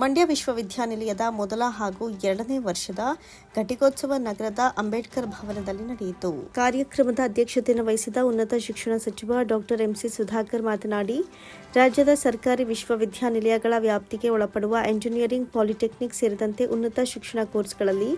ಮಂಡ್ಯ ವಿಶ್ವವಿದ್ಯಾನಿಲಯದ ಮೊದಲ ಹಾಗೂ ಎರಡನೇ ವರ್ಷದ ಘಟಿಕೋತ್ಸವ ನಗರದ ಅಂಬೇಡ್ಕರ್ ಭವನದಲ್ಲಿ ನಡೆಯಿತು. ಕಾರ್ಯಕ್ರಮದ ಅಧ್ಯಕ್ಷತೆಯನ್ನು ವಹಿಸಿದ ಉನ್ನತ ಶಿಕ್ಷಣ ಸಚಿವ ಡಾಕ್ಟರ್ ಎಂಸಿ ಸುಧಾಕರ್ ಮಾತನಾಡಿ, ರಾಜ್ಯದ ಸರ್ಕಾರಿ ವಿಶ್ವವಿದ್ಯಾನಿಲಯಗಳ ವ್ಯಾಪ್ತಿಗೆ ಒಳಪಡುವ ಎಂಜಿನಿಯರಿಂಗ್ ಪಾಲಿಟೆಕ್ನಿಕ್ ಸೇರಿದಂತೆ ಉನ್ನತ ಶಿಕ್ಷಣ ಕೋರ್ಸ್ಗಳಲ್ಲಿ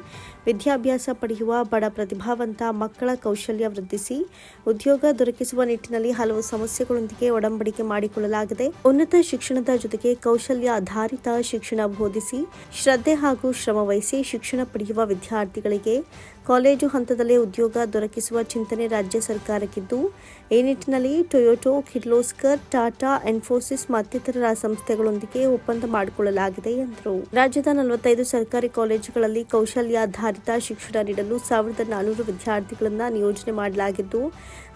ವಿದ್ಯಾಭ್ಯಾಸ ಪಡೆಯುವ ಬಡ ಪ್ರತಿಭಾವಂತ ಮಕ್ಕಳ ಕೌಶಲ್ಯ ವೃದ್ಧಿಸಿ, ಉದ್ಯೋಗ ದೊರಕಿಸುವ ನಿಟ್ಟಿನಲ್ಲಿ ಹಲವು ಸಮಸ್ಯೆಗಳೊಂದಿಗೆ ಒಡಂಬಡಿಕೆ ಮಾಡಿಕೊಳ್ಳಲಾಗಿದೆ. ಉನ್ನತ ಶಿಕ್ಷಣದ ಜೊತೆಗೆ ಕೌಶಲ್ಯ ಆಧಾರಿತ ಶಿಕ್ಷಣ ಬೋಧಿಸಿ ಶ್ರದ್ಧೆ ಹಾಗೂ ಶ್ರಮವಹಿಸಿ ಶಿಕ್ಷಣ ಪಡೆಯುವ ವಿದ್ಯಾರ್ಥಿಗಳಿಗೆ ಕಾಲೇಜು ಹಂತದಲ್ಲೇ ಉದ್ಯೋಗ ದೊರಕಿಸುವ ಚಿಂತನೆ ರಾಜ್ಯ ಸರ್ಕಾರಕ್ಕಿದ್ದು. ಈ ನಿಟ್ಟಿನಲ್ಲಿ ಟೊಯೋಟೊ, ಕಿರ್ಲೋಸ್ಕರ್, ಟಾಟಾ, ಇನ್ಫೋಸಿಸ್ ಮತ್ತಿತರ ಸಂಸ್ಥೆಗಳೊಂದಿಗೆ ಒಪ್ಪಂದ ಮಾಡಿಕೊಳ್ಳಲಾಗಿದೆ ಎಂದರು. ರಾಜ್ಯದ ನಲವತ್ತೈದು ಸರ್ಕಾರಿ ಕಾಲೇಜುಗಳಲ್ಲಿ ಕೌಶಲ್ಯಾಧಾರಿತ ಶಿಕ್ಷಣ ನೀಡಲು ಸಾವಿರದ ನಾನ್ನೂರು ವಿದ್ಯಾರ್ಥಿಗಳನ್ನು ನಿಯೋಜನೆ ಮಾಡಲಾಗಿದ್ದು,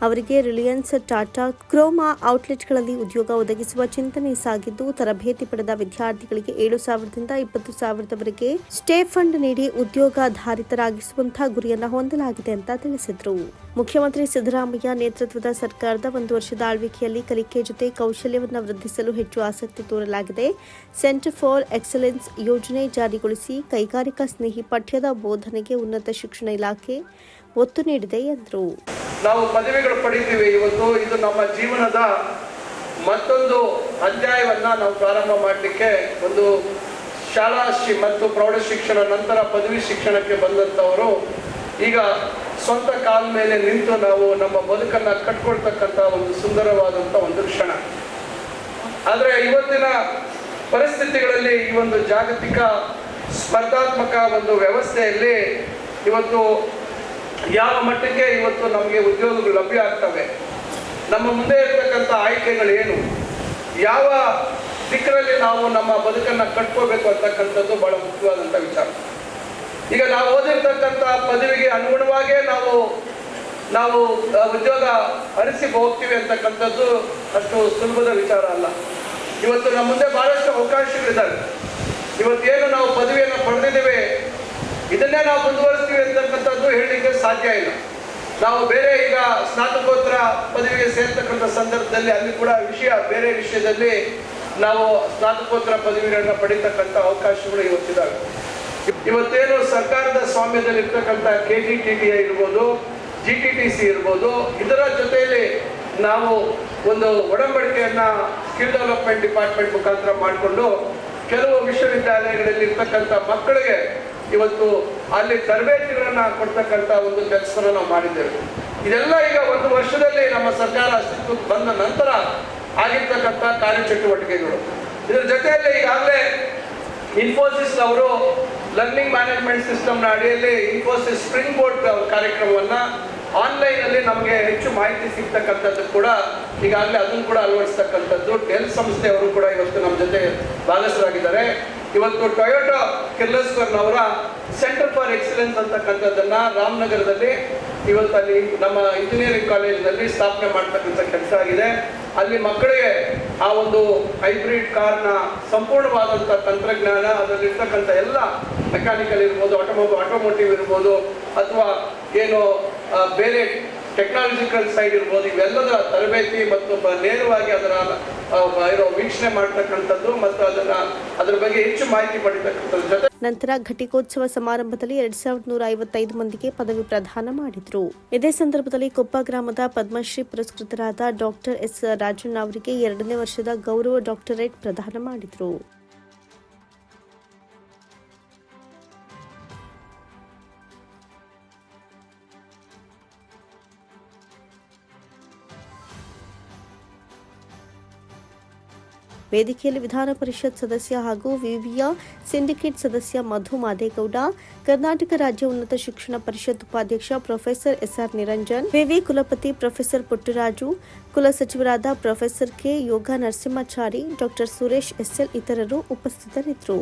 ಅವರಿಗೆ ರಿಲಯನ್ಸ್, ಟಾಟಾ, ಕ್ರೋಮಾ ಔಟ್ಲೆಟ್ಗಳಲ್ಲಿ ಉದ್ಯೋಗ ಒದಗಿಸುವ ಚಿಂತನೆ ಸಾಗಿದ್ದು, ತರಬೇತಿ ಪಡೆದ ವಿದ್ಯಾರ್ಥಿಗಳಿಗೆ ಏಳು ಸಾವಿರದಿಂದ ಇಪ್ಪತ್ತು ಸಾವಿರದವರೆಗೆ ಸ್ಟೇ ಫಂಡ್ ನೀಡಿ ಉದ್ಯೋಗಾಧಾರಿತರಾಗಿಸುವಂತಹ ಗುರಿಯನ್ನ ಹೊಂದಲಾಗಿದೆ ಅಂತ ತಿಳಿಸಿದರು. ಮುಖ್ಯಮಂತ್ರಿ ಸಿದ್ದರಾಮಯ್ಯ ನೇತೃತ್ವದ ಸರ್ಕಾರದ ಒಂದು ವರ್ಷದ ಆಳ್ವಿಕೆಯಲ್ಲಿ ಕಲಿಕೆ ಜೊತೆ ಕೌಶಲ್ಯವನ್ನು ವೃದ್ಧಿಸಲು ಹೆಚ್ಚು ಆಸಕ್ತಿ ತೋರಲಾಗಿದೆ. ಸೆಂಟರ್ ಫಾರ್ ಎಕ್ಸಲೆನ್ಸ್ ಯೋಜನೆ ಜಾರಿಗೊಳಿಸಿ ಕೈಗಾರಿಕಾ ಸ್ನೇಹಿ ಪಠ್ಯದ ಬೋಧನೆಗೆ ಉನ್ನತ ಶಿಕ್ಷಣ ಇಲಾಖೆ ಒತ್ತು ನೀಡಿದೆ ಎಂದರು. ನಾವು ಪದವಿಗಳು ಪಡೆಯುತ್ತೇವೆ. ಇವತ್ತು ಇದು ನಮ್ಮ ಜೀವನದ ಮತ್ತೊಂದು ಅಧ್ಯಾಯವನ್ನ ನಾವು ಪ್ರಾರಂಭ ಮಾಡಲಿಕ್ಕೆ ಒಂದು ಶಾಲಾ ಮತ್ತು ಪ್ರೌಢ ಶಿಕ್ಷಣ ನಂತರ ಪದವಿ ಶಿಕ್ಷಣಕ್ಕೆ ಬಂದಂಥವರು ಈಗ ಸ್ವಂತ ಕಾಲ ಮೇಲೆ ನಿಂತು ನಾವು ನಮ್ಮ ಬದುಕನ್ನ ಕಟ್ಕೊಳ್ತಕ್ಕಂಥ ಒಂದು ಸುಂದರವಾದಂಥ ಒಂದು ಕ್ಷಣ. ಆದರೆ ಇವತ್ತಿನ ಪರಿಸ್ಥಿತಿಗಳಲ್ಲಿ ಈ ಒಂದು ಜಾಗತಿಕ ಸ್ಪರ್ಧಾತ್ಮಕ ಒಂದು ವ್ಯವಸ್ಥೆಯಲ್ಲಿ ಇವತ್ತು ಯಾವ ಮಟ್ಟಕ್ಕೆ ಇವತ್ತು ನಮಗೆ ಉದ್ಯೋಗಗಳು ಲಭ್ಯ ಆಗ್ತವೆ? ನಮ್ಮ ಮುಂದೆ ಇರತಕ್ಕಂಥ ಏನು? ಯಾವ ದಿಕ್ಕಿನಲ್ಲಿ ನಾವು ನಮ್ಮ ಬದುಕನ್ನು ಕಟ್ಕೋಬೇಕು ಅಂತಕ್ಕಂಥದ್ದು ಬಹಳ ಮುಖ್ಯವಾದಂಥ ವಿಚಾರ. ಈಗ ನಾವು ಓದಿರ್ತಕ್ಕಂಥ ಪದವಿಗೆ ಅನುಗುಣವಾಗೇ ನಾವು ನಾವು ಉದ್ಯೋಗ ಅರಿಸಿ ಹೋಗ್ತೀವಿ ಅಂತಕ್ಕಂಥದ್ದು ಅಷ್ಟು ಸುಲಭದ ವಿಚಾರ ಅಲ್ಲ. ಇವತ್ತು ನಮ್ಮ ಮುಂದೆ ಬಹಳಷ್ಟು ಅವಕಾಶಗಳಿದ್ದಾವೆ. ಇವತ್ತೇನು ನಾವು ಪದವಿಯನ್ನು ಪಡೆದಿದ್ದೇವೆ, ಇದನ್ನೇ ನಾವು ಮುಂದುವರಿಸ್ತೀವಿ ಅಂತಕ್ಕಂಥದ್ದು ಹೇಳಲಿಕ್ಕೆ ಸಾಧ್ಯ ಇಲ್ಲ. ನಾವು ಬೇರೆ ಈಗ ಸ್ನಾತಕೋತ್ತರ ಪದವಿಗೆ ಸೇರ್ತಕ್ಕಂಥ ಸಂದರ್ಭದಲ್ಲಿ ಅಲ್ಲಿ ಕೂಡ ವಿಷಯ, ಬೇರೆ ವಿಷಯದಲ್ಲಿ ನಾವು ಸ್ನಾತಕೋತ್ತರ ಪದವಿಗಳನ್ನು ಪಡೀತಕ್ಕಂಥ ಅವಕಾಶಗಳು ಇವತ್ತಿದ್ದಾವೆ. ಇವತ್ತೇನು ಸರ್ಕಾರದ ಸ್ವಾಮ್ಯದಲ್ಲಿ ಇರ್ತಕ್ಕಂಥ ಕೆ ಜಿ ಟಿ ಟಿ ಇರ್ಬೋದು ಜಿ ಟಿ ಟಿ ಸಿ ಇರ್ಬೋದು, ಇದರ ಜೊತೆಯಲ್ಲಿ ನಾವು ಒಂದು ಒಡಂಬಡಿಕೆಯನ್ನ ಸ್ಕಿಲ್ ಡೆವಲಪ್ಮೆಂಟ್ ಡಿಪಾರ್ಟ್ಮೆಂಟ್ ಮುಖಾಂತರ ಮಾಡಿಕೊಂಡು ಕೆಲವು ವಿಶ್ವವಿದ್ಯಾಲಯಗಳಲ್ಲಿ ಇರ್ತಕ್ಕಂಥ ಮಕ್ಕಳಿಗೆ ಇವತ್ತು ಅಲ್ಲಿ ತರಬೇತಿಗಳನ್ನ ಕೊಡ್ತಕ್ಕಂಥ ಒಂದು ಕೆಲಸನ ನಾವು ಮಾಡಿದ್ದೇವೆ. ಇದೆಲ್ಲ ಈಗ ಒಂದು ವರ್ಷದಲ್ಲಿ ನಮ್ಮ ಸರ್ಕಾರ ಅಸ್ತಿತ್ವಕ್ಕೆ ಬಂದ ನಂತರ ಆಗಿರ್ತಕ್ಕಂಥ ಕಾರ್ಯಚಟುವಟಿಕೆಗಳು. ಇದರ ಜೊತೆಯಲ್ಲಿ ಈಗಾಗಲೇ ಇನ್ಫೋಸಿಸ್ ಅವರು ಲರ್ನಿಂಗ್ ಮ್ಯಾನೇಜ್ಮೆಂಟ್ ಸಿಸ್ಟಮ್ನ ಅಡಿಯಲ್ಲಿ ಇನ್ಫೋಸಿಸ್ ಸ್ಪ್ರಿಂಗ್ ಬೋರ್ಡ್ ಕಾರ್ಯಕ್ರಮವನ್ನ ಆನ್ಲೈನ್ ಅಲ್ಲಿ ನಮಗೆ ಹೆಚ್ಚು ಮಾಹಿತಿ ಸಿಗ್ತಕ್ಕಂಥದ್ದು ಕೂಡ ಈಗಾಗಲೇ ಅದನ್ನು ಕೂಡ ಅಳವಡಿಸ್ತಕ್ಕಂಥದ್ದು. ಡೆಲ್ ಸಂಸ್ಥೆಯವರು ಕೂಡ ಇವತ್ತು ನಮ್ಮ ಜೊತೆ ಭಾಗಸ್ಥರಾಗಿದ್ದಾರೆ. ಇವತ್ತು ಟೊಯೋಟೋ ಕಿರ್ಲಸ್ಕರ್ನವರ ಸೆಂಟರ್ ಫಾರ್ ಎಕ್ಸಲೆನ್ಸ್ ಅಂತಕ್ಕಂಥದ್ದನ್ನ ರಾಮನಗರದಲ್ಲಿ ಇವತ್ತು ಅಲ್ಲಿ ನಮ್ಮ ಇಂಜಿನಿಯರಿಂಗ್ ಕಾಲೇಜಿನಲ್ಲಿ ಸ್ಥಾಪನೆ ಮಾಡ್ತಕ್ಕಂಥ ಕೆಲಸ ಆಗಿದೆ. ಅಲ್ಲಿ ಮಕ್ಕಳಿಗೆ ಆ ಒಂದು ಹೈಬ್ರಿಡ್ ಕಾರ್ನ ಸಂಪೂರ್ಣವಾದಂಥ ತಂತ್ರಜ್ಞಾನ, ಅದರಲ್ಲಿರ್ತಕ್ಕಂಥ ಎಲ್ಲ ಮೆಕ್ಯಾನಿಕಲ್ ಇರ್ಬೋದು ಆಟೋಮೊಬೈಲ್ ಆಟೋಮೋಟಿವ್ ಇರ್ಬೋದು, ಅಥವಾ ಏನು ಬೇರೆ ಟೆಕ್ನಾಲಜಿಕಲ್ ಸೈಡ್ ಇರ್ಬೋದು, ಇವೆಲ್ಲದರ ತರಬೇತಿ ಮತ್ತು ನೇರವಾಗಿ ಅದರ ಇರೋ ವೀಕ್ಷಣೆ ಮಾಡ್ತಕ್ಕಂಥದ್ದು ಮತ್ತು ಅದನ್ನ ಅದರ ಬಗ್ಗೆ ಹೆಚ್ಚು ಮಾಹಿತಿ ಪಡಿತಕ್ಕಂಥದ್ರ ಜೊತೆ ನಂತರ ಘಟಿಕೋತ್ಸವ ಸಮಾರಂಭದಲ್ಲಿ ಎರಡ್ ಸಾವಿರದ ನೂರ ಐವತ್ತೈದು ಮಂದಿಗೆ ಪದವಿ ಪ್ರದಾನ ಮಾಡಿದ್ರು. ಇದೇ ಸಂದರ್ಭದಲ್ಲಿ ಕೊಪ್ಪ ಗ್ರಾಮದ ಪದ್ಮಶ್ರೀ ಪುರಸ್ಕೃತರಾದ ಡಾಕ್ಟರ್ ಎಸ್ ರಾಜಣ್ಣ ಅವರಿಗೆ ಎರಡನೇ ವರ್ಷದ ಗೌರವ ಡಾಕ್ಟರೇಟ್ ಪ್ರದಾನ ಮಾಡಿದ್ರು. ವೇದಿಕೆಯಲ್ಲಿ ವಿಧಾನ ಪರಿಷತ್ ಸದಸ್ಯ ಹಾಗೂ ವಿವಿಯ ಸಿಂಡಿಕೇಟ್ ಸದಸ್ಯ ಮಧು ಮಾದೇಗೌಡ, ಕರ್ನಾಟಕ ರಾಜ್ಯ ಉನ್ನತ ಶಿಕ್ಷಣ ಪರಿಷತ್ ಉಪಾಧ್ಯಕ್ಷ ಪ್ರೊಫೆಸರ್ ಎಸ್ಆರ್ ನಿರಂಜನ್, ವಿವಿ ಕುಲಪತಿ professor Puttaraju ಕುಲಸಚಿವರಾದ professor K Yoga Narasimhachari, doctor Suresh S L ಇತರರು ಉಪಸ್ಥಿತರಿದ್ದರು.